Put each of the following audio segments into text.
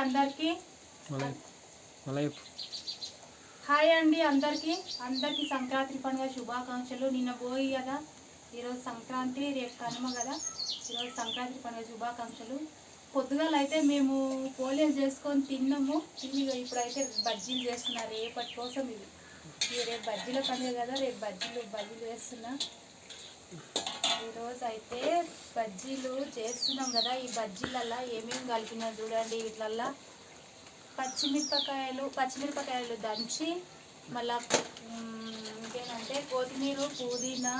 అందరికీ. హాయ్ అండి అందరికీ. అందరికీ సంక్రాంతి పండుగ శుభాకాంక్షలు. నిన్న పోయి కదా ఈరోజు సంక్రాంతి రేపు కనుమ కదా. ఈరోజు సంక్రాంతి పండుగ శుభాకాంక్షలు. పొద్దుగాల అయితే మేము పోలేలు చేసుకొని తిన్నాము. తిని ఇప్పుడైతే బజ్జీలు చేస్తున్నారు రేపటి కోసం ఇవి రేపు బజ్జీల పండుగ కదా. రేపు బజ్జీలు బజ్జీలు వేస్తున్నా ఈరోజు అయితే బజ్జీలు చేస్తున్నాం కదా ఈ బజ్జీలల్లా ఏమేమి కలిపినా చూడండి వీటిలల్లా. పచ్చిమిరపకాయలు పచ్చిమిరపకాయలు దంచి మళ్ళా మ్, ఇంకేంటంటే కొత్తిమీర పుదీనా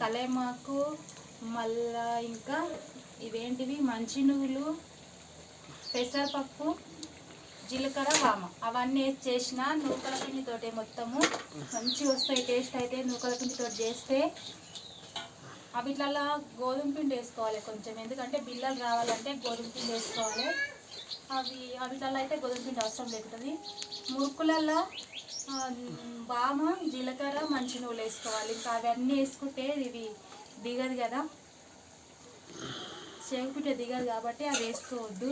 కలేమాకు మళ్ళా ఇంకా ఇవేంటివి? మంచి నువ్వులు పెసరపప్పు జీలకర్ర వామ. అవన్నీ వేసి చేసిన నూకల పిండితోటే మొత్తము. మంచిగా వస్తాయి టేస్ట్ అయితే నూకల పిండితో చేస్తే. అవిట్లల్లా గోధుమ పిండి వేసుకోవాలి కొంచెం. ఎందుకంటే బిల్లలు రావాలంటే గోధుమ పిండి వేసుకోవాలి. అవి అవిటల్లో అయితే గోధుమ పిండి అవసరం లేకుంటుంది. మురుకులల్లో బామ జీలకర్ర మంచి నువ్వులు వేసుకోవాలి. ఇంకా అవన్నీ వేసుకుంటే ఇది దిగదు కదా. చేకుపింటే దిగదు కాబట్టి అవి వేసుకోవద్దు.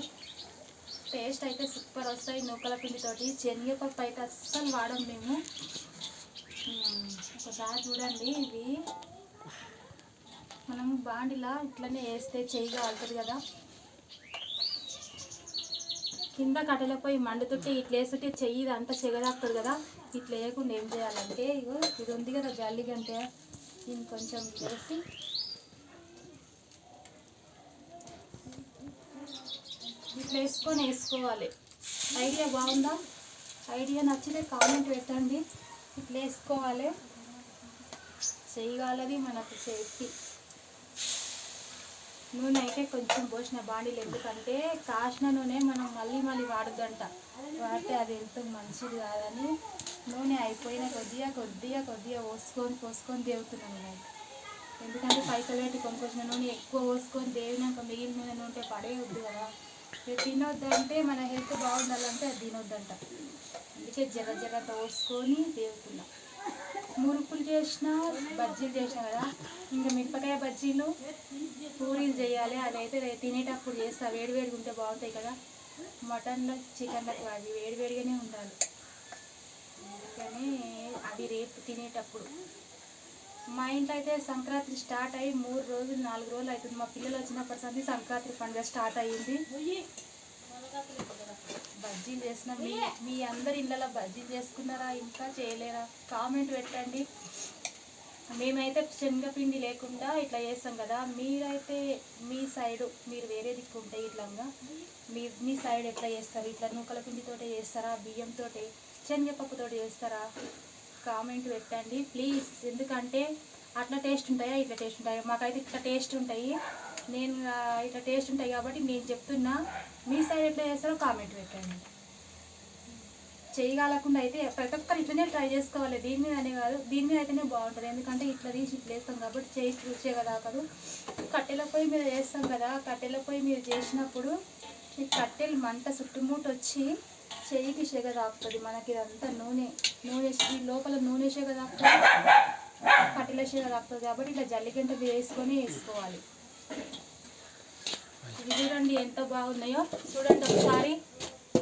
టేస్ట్ అయితే సూపర్ వస్తాయి నూకల పిండితోటి. శనగపప్పు అయితే అస్సలు వాడం మేము. ఒకసారి చూడండి ఇది మనం బాండిలా ఇట్లనే వేస్తే చెయ్యి కాలుతుంది కదా. కింద కట్టెల మండుతుంటే ఇట్లా వేస్తుంటే చెయ్యి అంతా చెగదాకుతుంది కదా. ఇట్లా వేయకుండా ఏం చేయాలంటే ఇగో ఇది ఉంది కదా జల్లి గంటే. దీన్ని కొంచెం వేసి ఇట్లా వేసుకొని వేసుకోవాలి. ఐడియా బాగుందా? ఐడియా నచ్చితే కామెంట్ పెట్టండి. ఇట్లా వేసుకోవాలి. చేయగలది మనకు సేఫ్టీ. నూనె అయితే కొంచెం పోసిన బాండీలు ఎందుకంటే కాసిన నూనె మనం మళ్ళీ మళ్ళీ వాడద్దంట. వాడితే అది ఎంత మంచిది కాదని నూనె అయిపోయిన కొద్దిగా కొద్దిగా కొద్దిగా పోసుకొని పోసుకొని దేవుతున్నాను నేను ఎందుకంటే పైసలు పెట్టి కొనుక్కొచ్చిన నూనె ఎక్కువ పోసుకొని దేవినాక మిగిలిన నూనె ఉంటే పడేయొద్దు కదా. తినొద్దంటే మన హెల్త్ బాగుండాలంటే అది తినొద్దంట. అందుకే జర జర పోసుకొని దేవుతున్నాం. మురుకులు చేసిన బజ్జీలు చేసిన కదా? ఇంకా మిరపకాయ బజ్జీలు పూరీలు చేయాలి అదైతే అయితే తినేటప్పుడు చేస్తా. వేడివేడిగా ఉంటే బాగుంటాయి కదా? మటన్లో చికెన్లకు అవి వేడివేడిగానే ఉండాలి. అందుకని అవి రేపు తినేటప్పుడు. మా ఇంట్లో అయితే సంక్రాంతి స్టార్ట్ అయ్యి మూడు రోజులు నాలుగు రోజులు అవుతుంది. మా పిల్లలు వచ్చినప్పటి సంది సంక్రాంతి పండుగ స్టార్ట్ అయ్యింది. బజ్జీలు చేసిన మీ మీ అందరి ఇళ్ళలో బజ్జీలు చేసుకున్నారా? ఇంకా చేయలేరా? కామెంట్ పెట్టండి. మేమైతే శనగపిండి లేకుండా ఇట్లా చేస్తాం కదా. మీరైతే మీ సైడు మీరు వేరే దిక్కు ఉంటాయి ఇట్లాగా. మీ మీ సైడ్ ఎట్లా చేస్తారు? ఇట్లా నూకల పిండితోటే చేస్తారా? బియ్యంతో శనగపప్పుతో చేస్తారా? కామెంట్ పెట్టండి. ప్లీజ్ ఎందుకంటే అట్లా టేస్ట్ ఉంటాయా ఇట్లా టేస్ట్ ఉంటాయా? మాకైతే ఇట్లా టేస్ట్ ఉంటాయి. నేను ఇట్లా టేస్ట్ ఉంటాయి కాబట్టి నేను చెప్తున్నా. మీ సైడ్ ఎట్లా చేస్తారో కామెంట్ పెట్టండి. చేయగలకుండా అయితే ప్రతి ఒక్కరు ఇట్లనే ట్రై చేసుకోవాలి. దీని మీద అనే కాదు దీని మీద అయితేనే బాగుంటుంది. ఎందుకంటే ఇట్లా తీసి ఇట్లా వేస్తాం కాబట్టి చేయి రుచే కదా కాదు. కట్టెల పొయ్యి మీద వేస్తాం కదా కట్టెల పొయ్యి మీరు చేసినప్పుడు ఈ కట్టెలు మంట చుట్టుముట్టు వచ్చి చెయ్యికి సెగ తాకుతుంది. మనకి ఇదంతా నూనె నూనె లోపల నూనె సెగ తాకుతుంది. కట్టెల సెగ కాబట్టి ఇట్లా జల్లిగంట వేసుకొని వేసుకోవాలి. ఇవి చూడండి ఎంత బాగున్నాయో. చూడండి ఒకసారి.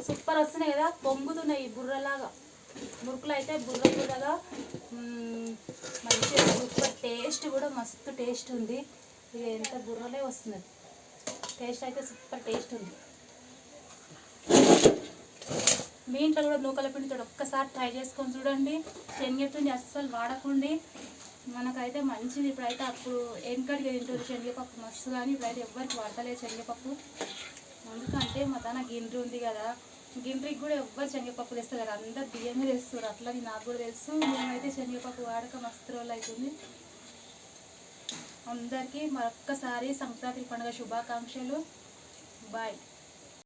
సూపర్ వస్తున్నాయి కదా పొంగుతున్నాయి బుర్రలాగా. మురుకులు అయితే బుర్ర బుర్రగా మంచిగా సూపర్ టేస్ట్ కూడా మస్తు టేస్ట్ ఉంది. ఇది ఎంత బుర్రలే వస్తుంది. టేస్ట్ అయితే సూపర్ టేస్ట్ ఉంది. మీ ఇంట్లో కూడా నూకల పిండితో ఒక్కసారి ట్రై చేసుకొని చూడండి. శనగపిండి అస్సలు వాడకండి. మనకైతే మంచిది ఇప్పుడైతే. అప్పుడు వెనకడికి తింటుంది శనగపప్పు మస్తు కానీ ఇప్పుడైతే ఎవ్వరికి వాడతలేదు శనగపప్పు. ఎందుకంటే మా తన గిండ్రి ఉంది కదా. గిండ్రికి కూడా ఎవ్వరు శనగపప్పు తెస్తారు కదా. అందరు బియ్యమే తెస్తారు. అట్లా నాకు కూడా తెలుసు. మేమైతే శనగపప్పు వాడక మస్తు రోజులు అవుతుంది అందరికీ మరొక్కసారి సంక్రాంతి పండుగ శుభాకాంక్షలు. బాయ్